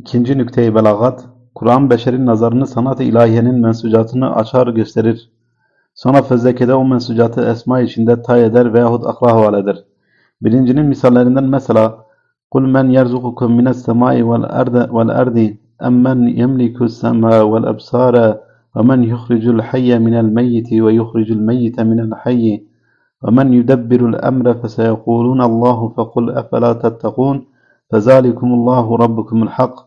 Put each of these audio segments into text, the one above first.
İkinci nükte-i belagat, Kur'an beşerin nazarını sanat-ı ilahiyenin mensucatını açar gösterir. Sonra fezlekede o mensucatı esma içinde tay eder veyahut akla havale eder. Birincinin misallerinden mesela قُلْ مَنْ يَرْزُقُكُمْ مِنَ السَّمَاءِ وَالْأَرْضِ أَمَّنْ يَمْلِكُ السَّمْعَ وَالْأَبْصَارَ وَمَنْ يُخْرِجُ الْحَيَّ مِنَ الْمَيِّتِ وَيُخْرِجُ الْمَيِّتَ مِنَ الْحَيِّ وَمَنْ يُدَبِّرُ الْأَمْرَ فَسَيَقُولُونَ اللّٰهُ فَقُلْ أَفَلَا تَتَّقُونَ Fezalikumullahu rabbukumul hak.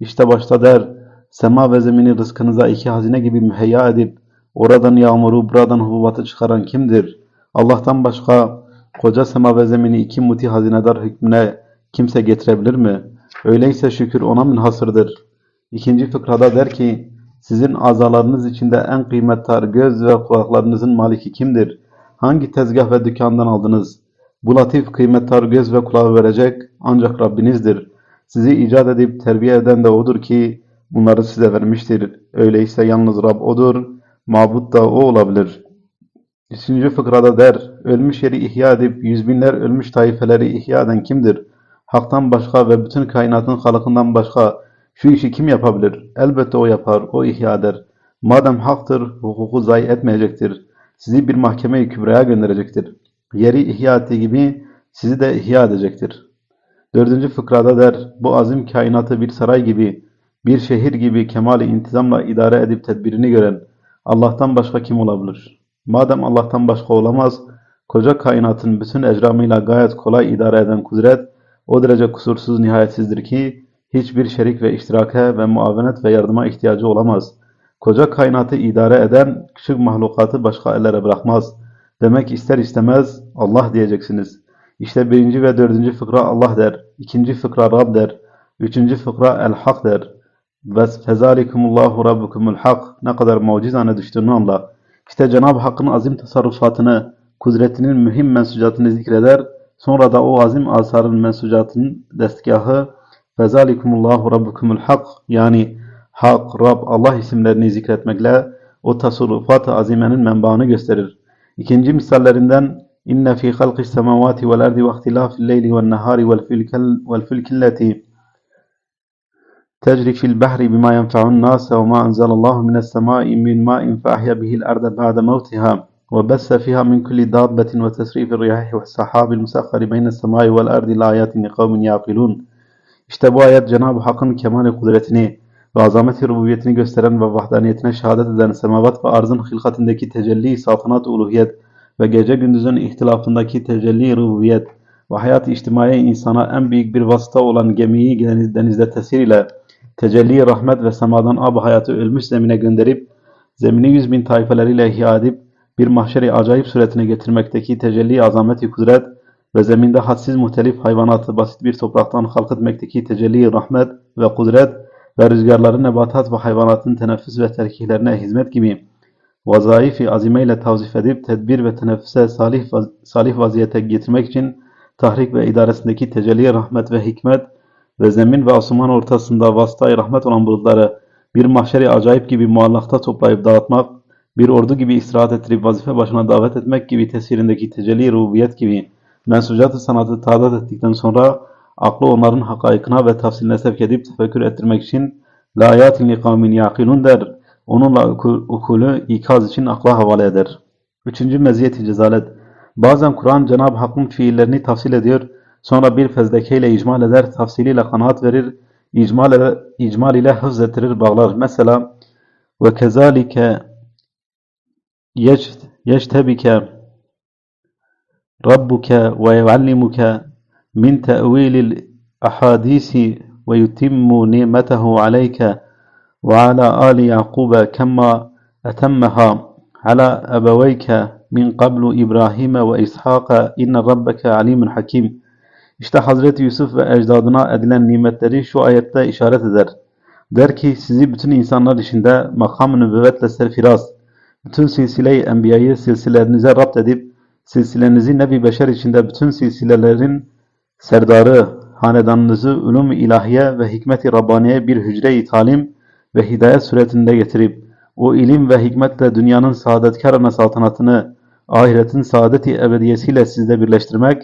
İşte başta der, sema ve zemini rızkınıza iki hazine gibi müheyya edip, oradan yağmuru, buradan hububatı çıkaran kimdir? Allah'tan başka koca sema ve zemini iki muti hazinedar hükmüne kimse getirebilir mi? Öyleyse şükür ona münhasırdır. İkinci fıkrada der ki, sizin azalarınız içinde en kıymetli göz ve kulaklarınızın maliki kimdir? Hangi tezgah ve dükkandan aldınız? Bu latif kıymetdar göz ve kulağı verecek ancak Rabbinizdir. Sizi icat edip terbiye eden de O'dur ki bunları size vermiştir. Öyleyse yalnız Rab O'dur, mabut da O olabilir. Üçüncü fıkrada der, ölmüş yeri ihya edip yüz binler ölmüş taifeleri ihya eden kimdir? Hak'tan başka ve bütün kainatın halıkından başka şu işi kim yapabilir? Elbette O yapar, O ihya eder. Madem haktır, hukuku zayi etmeyecektir. Sizi bir mahkeme-i kübraya gönderecektir. Yeri ihya ettiği gibi sizi de ihya edecektir. Dördüncü fıkrada der, bu azim kainatı bir saray gibi, bir şehir gibi kemali intizamla idare edip tedbirini gören Allah'tan başka kim olabilir? Madem Allah'tan başka olamaz, koca kainatın bütün ecramıyla gayet kolay idare eden kudret, o derece kusursuz nihayetsizdir ki, hiçbir şerik ve iştirake ve muavenet ve yardıma ihtiyacı olamaz. Koca kainatı idare eden küçük mahlukatı başka ellere bırakmaz. Demek ister istemez Allah diyeceksiniz. İşte birinci ve dördüncü fıkra Allah der. ikinci fıkra Rab der. Üçüncü fıkra El Hak der. Ve fezalikumullahu rabbukumul hak. Ne kadar mucizane düştüğünü anla. İşte Cenab-ı Hakk'ın azim tasarrufatını, kudretinin mühim mensucatını zikreder. Sonra da o azim asarın mensucatının destgahı fezalikumullahu rabbukumul hak yani Hak, Rab, Allah isimlerini zikretmekle o tasarrufat-ı azimenin menbaını gösterir. İkinci misallerinden İnne fî halqis semavati vel ardi ve ihtilafil leyli ven nehari vel fulkilleti تجري في البحر بما ينفع الناس وما أنزل الله من السماء من ماء فأحيا به الأرض بعد موتها وبث فيها من كل دابة وتسريف الرياح والسحاب المسخر بين السماء والأرض لآيات لقوم يعقلون İşte bu ayet Cenab-ı Hakk'ın kemal kudretini ve azameti rububiyetini gösteren ve vahdaniyetine şehadet eden semavat ve arzın hilkatindeki tecelli, saltanat, uluhiyet ve gece gündüzün ihtilafındaki tecelli, rububiyet ve hayat-ı içtimai insana en büyük bir vasıta olan gemiyi denizde tesir ile tecelli, rahmet ve semadan ab hayatı ölmüş zemine gönderip zemini yüz bin taifeleriyle ihya edip bir mahşeri acayip suretine getirmekteki tecelli azameti kudret ve zeminde hadsiz muhtelif hayvanatı basit bir topraktan halk etmekteki tecelli rahmet ve kudret ve rüzgarları nebatat ve hayvanatın teneffüs ve terkihlerine hizmet gibi vazaifi azimeyle tavzif edip tedbir ve teneffüse salih, salih vaziyete getirmek için tahrik ve idaresindeki tecelli rahmet ve hikmet ve zemin ve asuman ortasında vasıtayı rahmet olan bulutları bir mahşeri acayip gibi muallakta toplayıp dağıtmak, bir ordu gibi istirahat ettirip vazife başına davet etmek gibi tesirindeki tecelli rububiyet gibi mensucat-ı sanatı tadat ettikten sonra aklı onların hakaykına ve tafsiline sevk edip tefekkür ettirmek için layatin li kavmin yaqilun der. Onunla ukulü ikaz için akla havale eder. Üçüncü meziyet-i cezalet. Bazen Kur'an Cenab-ı Hakk'ın fiillerini tafsil ediyor, sonra bir fezlekeyle icmal eder, tafsiliyle kanaat verir, icmal ile, icmal ile hıfz ettirir, bağlar. Mesela ve kezalike yeçtebike rabbuke ve yuallimuke te'vilil ahadisi ve yutimmu nimetehu aleyke وعلى آل يعقوب كما أتمها على أبويك من قبل إبراهيم وإسحاق إن ربك عليم حكيم İşte Hazreti Yusuf ve ecdadına edilen nimetleri şu ayette işaret eder. Der ki sizi bütün insanlar içinde makam-ı nübüvvetle serfiraz, bütün silsile-i enbiyayı silsilelerinize rapt edip, silsilenizi nebi beşer içinde bütün silsilelerin serdarı, hanedanınızı ulum-i ilahiye ve hikmet-i Rabbaniye bir hücre-i talim ve hidayet suretinde getirip, o ilim ve hikmetle dünyanın saadetkarına saltanatını, ahiretin saadeti ebediyesiyle sizde birleştirmek,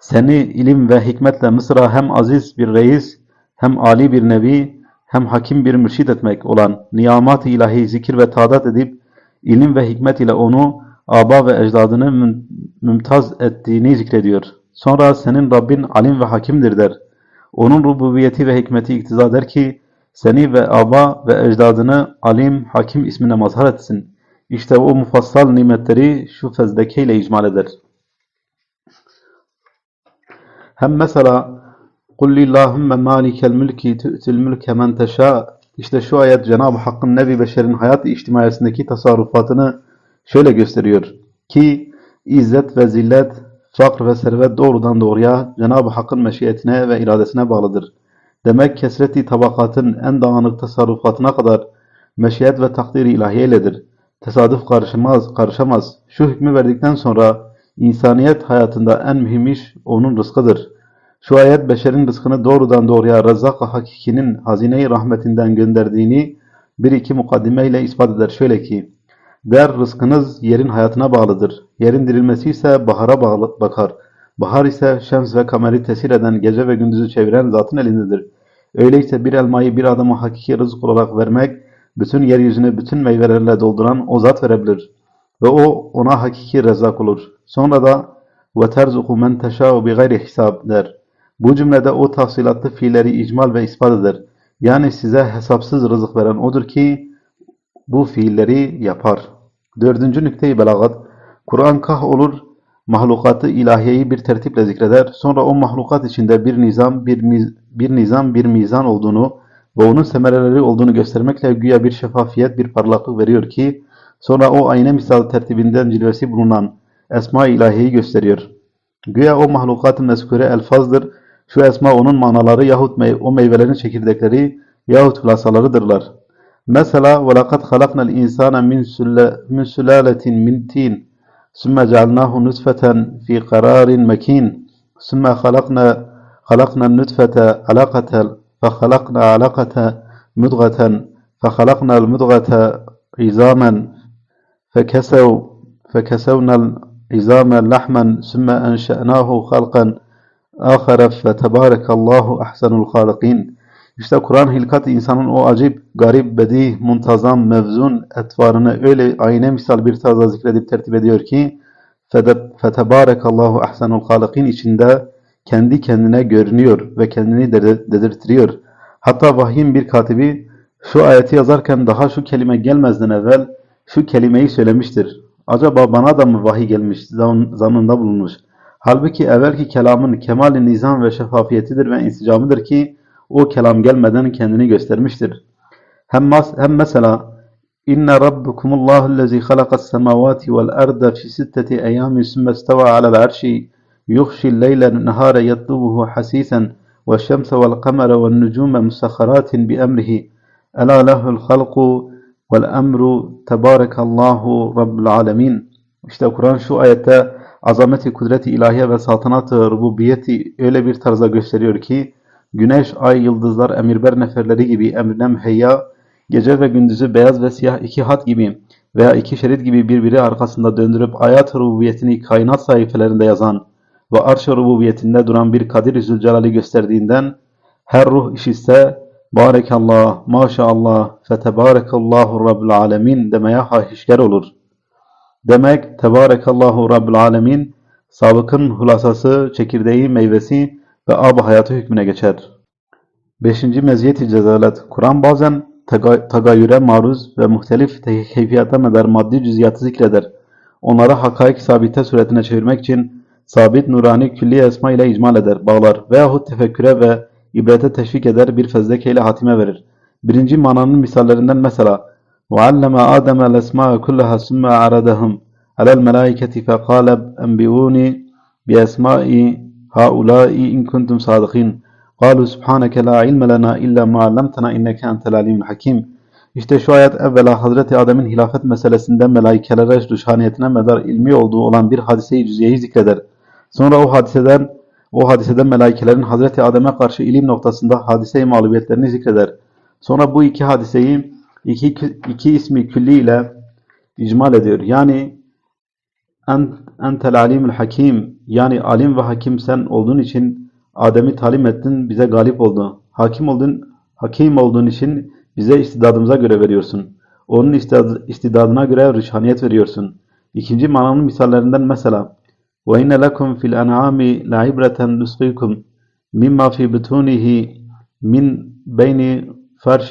seni ilim ve hikmetle Mısır'a hem aziz bir reis, hem Ali bir nebi hem hakim bir mürşid etmek olan niyamat-ı ilahi zikir ve taadat edip ilim ve hikmet ile onu aba ve ecdadını müm- mümtaz ettiğini zikrediyor. Sonra senin Rabbin alim ve hakimdir der. Onun rububiyeti ve hikmeti iktiza eder ki seni ve aba ve ecdadını alim, hakim ismine mazhar etsin. İşte o mufassal nimetleri şu fezlekeyle icmal eder. Hem mesela قُلْ اللّٰهُمَّ مَالِكَ الْمُلْكِ تُؤْتِ الْمُلْكَ مَنْ تَشَاءُ İşte şu ayet Cenab-ı Hakk'ın nevi beşerin hayat-ı içtimaiyesindeki tasarrufatını şöyle gösteriyor ki izzet ve zillet, fakr ve servet doğrudan doğruya Cenab-ı Hakk'ın meşiyetine ve iradesine bağlıdır. Demek kesreti tabakatın en dağınık tasarrufatına kadar meşiyet ve takdir-i ilahiyeledir. Tesadüf karışamaz, karışamaz. Şu hükmü verdikten sonra insaniyet hayatında en mühim iş onun rızkıdır. Şu ayet beşerin rızkını doğrudan doğruya Rezzak-ı Hakiki'nin hazine-i rahmetinden gönderdiğini bir iki mukaddime ile ispat eder. Şöyle ki, der rızkınız yerin hayatına bağlıdır. Yerin dirilmesi ise bahara bağlı, bakar. Bahar ise şems ve kameri tesir eden gece ve gündüzü çeviren zatın elindedir. Öyleyse bir elmayı bir adama hakiki rızık olarak vermek, bütün yeryüzünü bütün meyvelerle dolduran o zat verebilir. Ve o ona hakiki rezzak olur. Sonra da وَتَرْزُقُ مَنْ تَشَاءُ بِغَيْرِ hesab der. Bu cümlede o tafsilatlı fiilleri icmal ve ispat eder. Yani size hesapsız rızık veren odur ki bu fiilleri yapar. Dördüncü nükte-i belagat. Kur'an kah olur, mahlukatı ilahiyeyi bir tertiple zikreder. Sonra o mahlukat içinde bir nizam, bir, bir nizam, bir mizan olduğunu ve onun semereleri olduğunu göstermekle güya bir şeffafiyet, bir parlaklık veriyor ki sonra o ayna misal tertibinden cilvesi bulunan esma-i ilahiyeyi gösteriyor. Güya o mahlukat-ı meskure elfazdır. Şu esma onun manaları yahut mey o meyvelerin çekirdekleri yahut hülasalarıdırlar. Mesela وَلَقَدْ خَلَقْنَا الْاِنْسَانَ مِنْ, سُلَ مِنْ سُلَالَةٍ مِنْ تِينٍ ثُمَّ جَعَلْنَاهُ نُطْفَةً فِي قَرَارٍ مَكِينٍ ثُمَّ خَلَقْنَا خَلَقْنَا النُّطْفَةَ عَلَقَةً فَخَلَقْنَا عَلَقَةً مُضْغَةً فَخَلَقْنَا الْمُضْغَةَ عِظَامًا فَكَسَوْا فَكَسَوْنَا الْعِظَامَ لَحْمًا ثُمَّ أَنْشَأْنَاهُ خَلْقًا آخَرَ فَتَبَارَكَ اللّٰهُ أَحْسَنُ الْخَالِقِينَ. İşte Kur'an hilkat insanın o acip, garip, bedi, muntazam, mevzun etvarını öyle ayne misal bir tarzda zikredip tertip ediyor ki فَتَبَارَكَ اللّٰهُ أَحْسَنُ الْخَالِقِينَ içinde kendi kendine görünüyor ve kendini dedirtiriyor. Hatta vahyin bir katibi şu ayeti yazarken daha şu kelime gelmezden evvel şu kelimeyi söylemiştir. Acaba bana da mı vahiy gelmiş, zannında bulunmuş. Halbuki evvelki kelamın kemali nizam ve şeffafiyetidir ve insicamıdır ki o kelam gelmeden kendini göstermiştir. Hem, hem mesela İnne rabbukumullahu allazi halaqas semavati vel arda fi sitteti ayamin sümme isteva alel arşi yughşi leylen nehare yatlubuhu hasisen ve şemse vel kamera ve nucume musakharatin bi emrihi ela lehul halqu vel emru tebârekallahu rabbul alemin. İşte Kur'an şu ayette azameti, kudreti ilahiye ve saltanatı, rububiyeti öyle bir tarzda gösteriyor ki güneş, ay, yıldızlar, emirber neferleri gibi emrine müheyya, gece ve gündüzü beyaz ve siyah iki hat gibi veya iki şerit gibi birbiri arkasında döndürüp ayat rububiyetini kainat sayfelerinde yazan ve arş rububiyetinde duran bir Kadir-i Zülcelal'i gösterdiğinden her ruh işitse Barekallah, maşallah, fetebarekallahu rabbil alemin demeye hahişker olur. Demek Tebarekallahu Rabbül Alemin sabıkın hulasası, çekirdeği, meyvesi ve ab hayatı hükmüne geçer. Beşinci meziyet-i cezalet. Kur'an bazen taga tagayyüre maruz ve muhtelif keyfiyata medar maddi cüziyatı zikreder. Onları hakaik sabite suretine çevirmek için sabit nurani külli esma ile icmal eder, bağlar veyahut tefekküre ve ibrete teşvik eder bir fezleke ile hatime verir. Birinci mananın misallerinden mesela وعلم آدم الأسماء كلها ثم عرضهم على الملائكة فقال أنبئوني بأسماء هؤلاء إن كنتم صادقين قالوا سبحانك لا علم لنا إلا ما علمتنا إنك أنت العليم الحكيم İşte şu ayet evvela Hazreti Adem'in hilafet meselesinden melaikelere rüşhaniyetine medar ilmi olduğu olan bir hadise-i cüziyeyi zikreder. Sonra o hadiseden o hadiseden melaikelerin Hazreti Adem'e karşı ilim noktasında hadise-i mağlubiyetlerini zikreder. Sonra bu iki hadiseyi iki, iki ismi külli ile icmal ediyor. Yani entel alimul hakim yani alim ve hakim sen olduğun için Adem'i talim ettin bize galip oldu. Hakim olduğun, hakim olduğun için bize istidadımıza göre veriyorsun. Onun istidad- istidadına göre rüçhaniyet veriyorsun. İkinci mananın misallerinden mesela وَاِنَّ لَكُمْ فِي الْاَنْعَامِ لَعِبْرَةً نُسْقِيكُمْ مِمَّا فِي بُطُونِهِ مِنْ بَيْنِ فَرْشٍ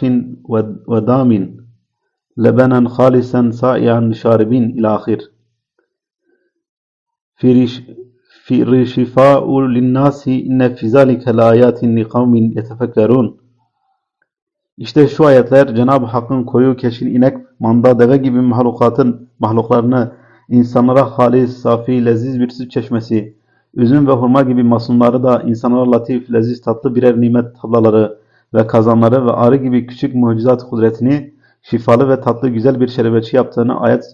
وَدَامٍ لَبَنًا خَالِصًا سَائِعًا لِشَارِبِينَ إلى آخر في في شفاء للناس إن في ذلك لآيات لقوم يتفكرون İşte şu ayetler Cenab-ı Hakk'ın koyu, keşil, inek, manda, deve gibi mahlukatın mahluklarını insanlara halis, safi, leziz bir süt çeşmesi, üzüm ve hurma gibi masumları da insanlara latif, leziz, tatlı birer nimet tablaları ve kazanları ve arı gibi küçük mucizat kudretini şifalı ve tatlı güzel bir şerbetçi yaptığını ayet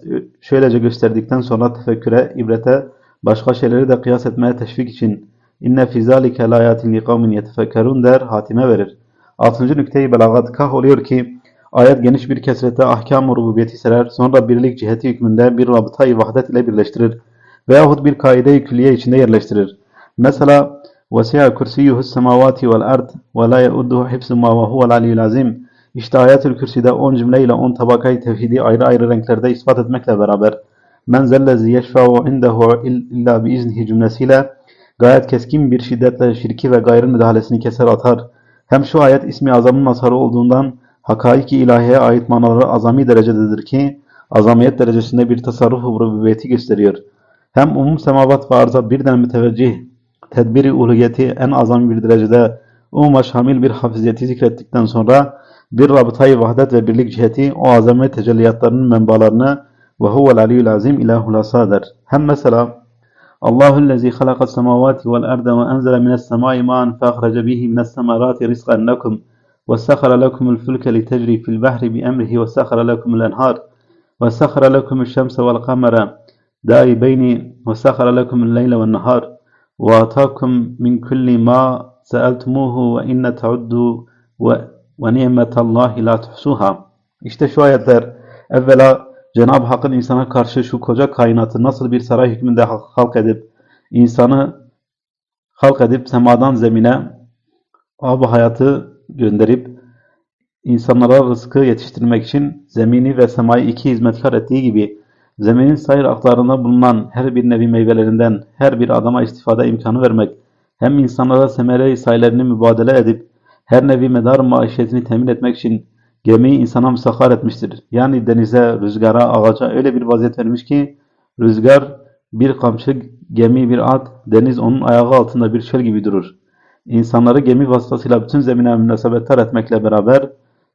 şöylece gösterdikten sonra tefekküre, ibrete, başka şeyleri de kıyas etmeye teşvik için inne fî zâlike lâyâtin liqavmin yetefekkerûn der, hatime verir. Altıncı nükteyi belagat kah oluyor ki ayet geniş bir kesrete ahkam-ı rububiyeti serer, sonra birlik ciheti hükmünde bir rabıtayı vahdet ile birleştirir veyahut bir kaide-i külliye içinde yerleştirir. Mesela وَسِعَ كُرْسِيُّهُ السَّمَاوَاتِ وَالْأَرْضِ وَلَا يَؤُدُّهُ حِفْزُهُمَا وَهُوَ الْعَلِيُّ الْعَظِيمُ İşte ayet-ül kürsüde 10 cümleyle 10 tabakayı tevhidi ayrı ayrı renklerde ispat etmekle beraber men zellezi yeşfa'u indehu illa biiznihi cümlesiyle gayet keskin bir şiddetle şirki ve gayrı müdahalesini keser atar. Hem şu ayet ismi azamın mazharı olduğundan hakaiki ilahiye ait manaları azami derecededir ki azamiyet derecesinde bir tasarruf rububiyeti gösteriyor. Hem umum semavat ve arza birden müteveccih tedbiri uluhiyeti en azami bir derecede umuma şamil bir hafiziyeti zikrettikten sonra bir rabıtayı vahdet ve birlik ciheti o azamet tecelliyatlarının menbalarını وهو العلي العظيم إلهنا صادر. هم مثلا الله الذي خلق السماوات والأرض وأنزل من السماء ماء فأخرج به من الثمرات رزقا لكم وسخر لكم الفلك لتجري في البحر بأمره وسخر لكم الأنهار وسخر لكم الشمس والقمر دائبين وسخر لكم الليل والنهار. وأعطاكم من كل ما سألتموه وإن تعدوا ونعمة الله لا تحصوها. İşte şu ayetler evvela Cenab-ı Hakk'ın insana karşı şu koca kainatı nasıl bir saray hükmünde halk edip insanı halk edip semadan zemine ab hayatı gönderip insanlara rızkı yetiştirmek için zemini ve semayı iki hizmetkar ettiği gibi zeminin sayır aklarında bulunan her bir nevi meyvelerinden her bir adama istifade imkanı vermek, hem insanlara semere-i sayılarını mübadele edip her nevi medar maişetini temin etmek için gemiyi insana müsahhar etmiştir. Yani denize, rüzgara, ağaca öyle bir vaziyet vermiş ki rüzgar bir kamçı, gemi bir at, deniz onun ayağı altında bir çöl gibi durur. İnsanları gemi vasıtasıyla bütün zemine münasebetler etmekle beraber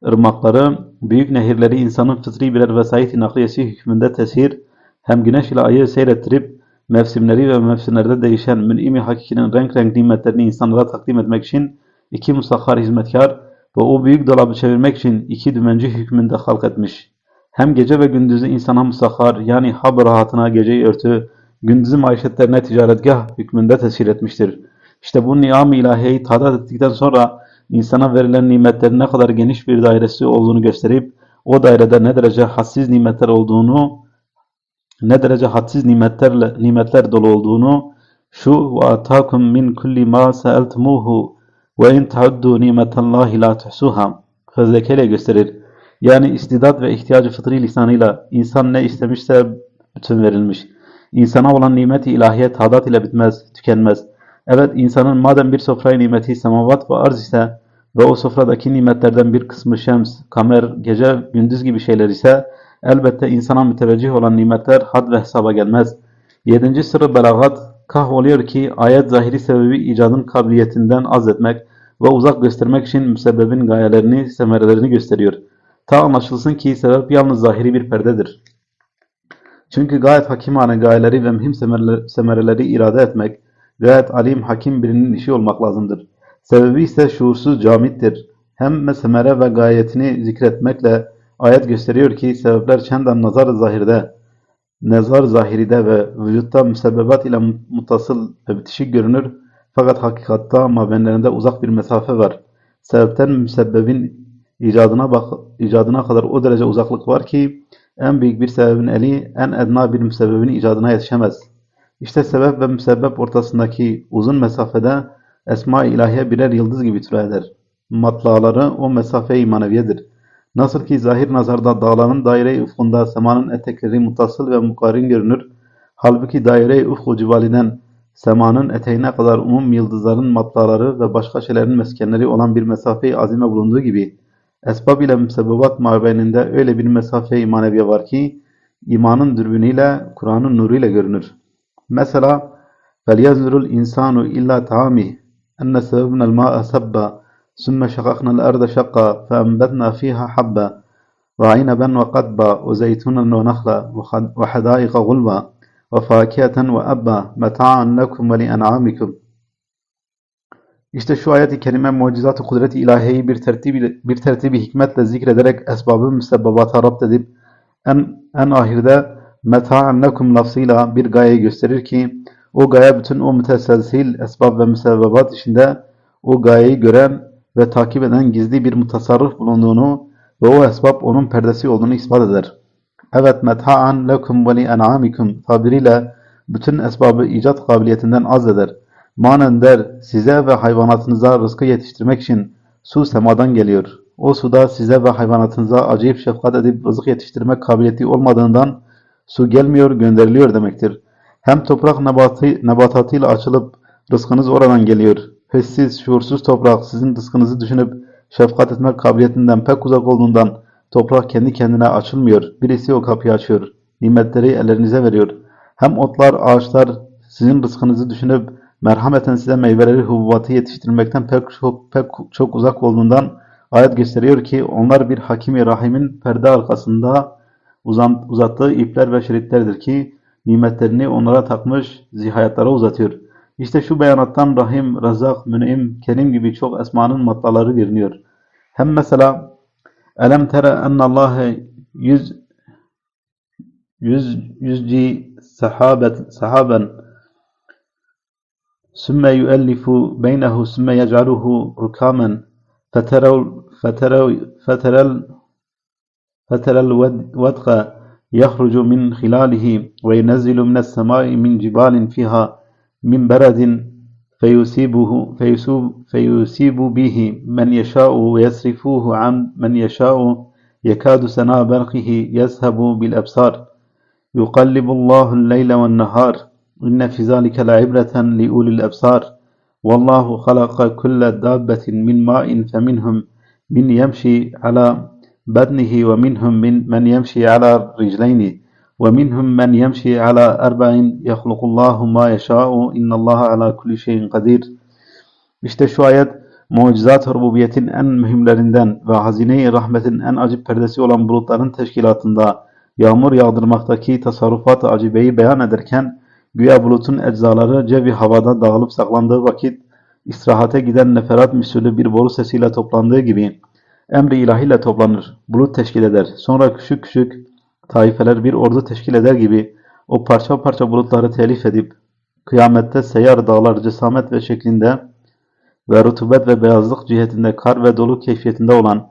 ırmakları, büyük nehirleri insanın fıtri birer vesait-i nakliyesi hükmünde tesir, hem güneş ile ayı seyrettirip mevsimleri ve mevsimlerde değişen mün'im-i hakikinin renk renk nimetlerini insanlara takdim etmek için iki musahhar hizmetkar ve o büyük dolabı çevirmek için iki dümenci hükmünde halk etmiş. Hem gece ve gündüzü insana musahhar yani hab rahatına geceyi örtü, gündüzü maişetlerine ticaretgah hükmünde tesir etmiştir. İşte bu niam-ı ilahiyeyi tadat ettikten sonra insana verilen nimetlerin ne kadar geniş bir dairesi olduğunu gösterip o dairede ne derece hassiz nimetler olduğunu ne derece hadsiz nimetlerle nimetler dolu olduğunu şu ve atakum min kulli ma sa'altumuhu ve in ta'uddu nimetallahi la tuhsuha fezlekeyle gösterir. Yani istidat ve ihtiyacı fıtri lisanıyla insan ne istemişse bütün verilmiş. İnsana olan nimeti ilahiye tadat ile bitmez, tükenmez. Evet insanın madem bir sofrayı nimeti semavat ve arz ise ve o sofradaki nimetlerden bir kısmı şems, kamer, gece, gündüz gibi şeyler ise elbette insana müteveccih olan nimetler had ve hesaba gelmez. Yedinci sırrı belagat kah oluyor ki ayet zahiri sebebi icadın kabiliyetinden az etmek ve uzak göstermek için müsebbebin gayelerini, semerelerini gösteriyor. Ta anlaşılsın ki sebep yalnız zahiri bir perdedir. Çünkü gayet hakimane gayeleri ve mühim semereleri irade etmek, gayet alim, hakim birinin işi olmak lazımdır. Sebebi ise şuursuz camittir. Hem semere ve gayetini zikretmekle ayet gösteriyor ki sebepler çendan nazar zahirde, nezar zahiride ve vücutta müsebbebat ile muttasıl ve bitişik görünür. Fakat hakikatta mabenlerinde uzak bir mesafe var. Sebepten müsebbebin icadına, bak, icadına kadar o derece uzaklık var ki en büyük bir sebebin eli en edna bir müsebbebin icadına yetişemez. İşte sebep ve müsebbep ortasındaki uzun mesafede Esma-i ilahiye birer yıldız gibi türe eder. matlaları o mesafe-i maneviyedir. Nasıl ki zahir nazarda dağların daire-i ufkunda semanın etekleri muttasıl ve mukarin görünür, halbuki daire-i ufku civaliden semanın eteğine kadar umum yıldızların matlaları ve başka şeylerin meskenleri olan bir mesafe-i azime bulunduğu gibi, esbab ile müsebbebat mabeyninde öyle bir mesafe-i maneviye var ki, imanın dürbünüyle, Kur'an'ın nuruyla görünür. Mesela, فَلْيَزْرُ الْاِنْسَانُ اِلَّا تَعَامِهِ اَنَّ سَبَبْنَا الْمَاءَ سَبًّا ثُمَّ شَقَقْنَا الْأَرْضَ شَقًّا فَأَنْبَتْنَا فِيهَا حَبًّا وَعِنَبًا وَقَضْبًا وَزَيْتُونًا وَنَخْلًا وَحَدَائِقَ غُلْبًا وَفَاكِهَةً وَأَبًّا مَتَاعًا لَكُمْ وَلِأَنْعَامِكُمْ İşte şu ayet-i kerime mucizat-ı kudret-i ilahiyeyi bir tertibi, bir tertibi hikmetle zikrederek esbabı müsebbebata rapt edip en, en ahirde meta'an lekum lafzıyla bir gayeyi gösterir ki o gaye bütün o müteselsil esbab ve müsebbebat içinde o gayeyi gören ve takip eden gizli bir mutasarrıf bulunduğunu ve o esbab onun perdesi olduğunu ispat eder. Evet meta'an lekum ve li en'amikum tabiriyle bütün esbabı icat kabiliyetinden az eder. Manen der size ve hayvanatınıza rızkı yetiştirmek için su semadan geliyor. O suda size ve hayvanatınıza acayip şefkat edip rızık yetiştirmek kabiliyeti olmadığından su gelmiyor gönderiliyor demektir. Hem toprak nebatı, nebatatıyla açılıp rızkınız oradan geliyor. Hissiz, şuursuz toprak sizin rızkınızı düşünüp şefkat etmek kabiliyetinden pek uzak olduğundan toprak kendi kendine açılmıyor. Birisi o kapıyı açıyor. Nimetleri ellerinize veriyor. Hem otlar, ağaçlar sizin rızkınızı düşünüp merhameten size meyveleri, hububatı yetiştirmekten pek çok, pek çok uzak olduğundan ayet gösteriyor ki onlar bir hakimi rahimin perde arkasında uzattığı ipler ve şeritlerdir ki nimetlerini onlara takmış zihayatlara uzatıyor. İşte şu beyanattan Rahim, Razak, Mün'im, Kerim gibi çok esmanın matlaları görünüyor. Hem mesela Elem tere ennallâhe yüz yüz yüzci sahabet sahaben sümme yuellifu beynehu sümme yec'aluhu rukamen feterev feterev feterel feterel vedqa يخرج من خلاله وينزل من السماء من جبال فيها من برد فيصيبه فيصيب, فيصيب به من يشاء ويصرفوه عن من يشاء. يكاد سنا برقه يذهب بالأبصار. يقلب الله الليل والنهار. إن في ذلك لعبرة لأولي الأبصار. والله خلق كل دابة من ماء فمنهم من يمشي على بدنه ومنهم من من يمشي على رجلين. ومنهم من يمشي على أربع يخلق الله ما يشاء إن الله على كل شيء قدير İşte şu ayet mucizat rububiyetin en mühimlerinden ve hazine-i rahmetin en acip perdesi olan bulutların teşkilatında yağmur yağdırmaktaki tasarrufat-ı acibeyi beyan ederken güya bulutun eczaları cevi havada dağılıp saklandığı vakit istirahate giden neferat müsülü bir boru sesiyle toplandığı gibi emri ilahiyle toplanır, bulut teşkil eder. Sonra küçük küçük taifeler bir ordu teşkil eder gibi o parça parça bulutları telif edip kıyamette seyyar dağlar cesamet ve şeklinde ve rutubet ve beyazlık cihetinde kar ve dolu keyfiyetinde olan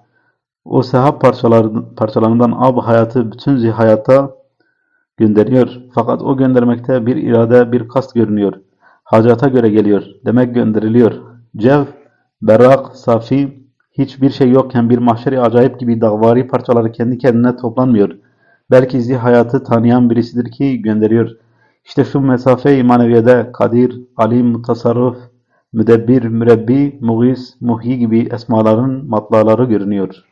o sehap parçaları, parçalarından ab hayatı bütün zihayata gönderiyor. Fakat o göndermekte bir irade, bir kast görünüyor. Hacata göre geliyor. Demek gönderiliyor. Cev, berrak, safi, hiçbir şey yokken bir mahşeri acayip gibi dağvari parçaları kendi kendine toplanmıyor. Belki zihayatı tanıyan birisidir ki gönderiyor. İşte şu mesafe-i maneviyede kadir, alim, mutasarrıf, müdebbir, mürebbi, muğis, muhyi gibi esmaların matlaları görünüyor.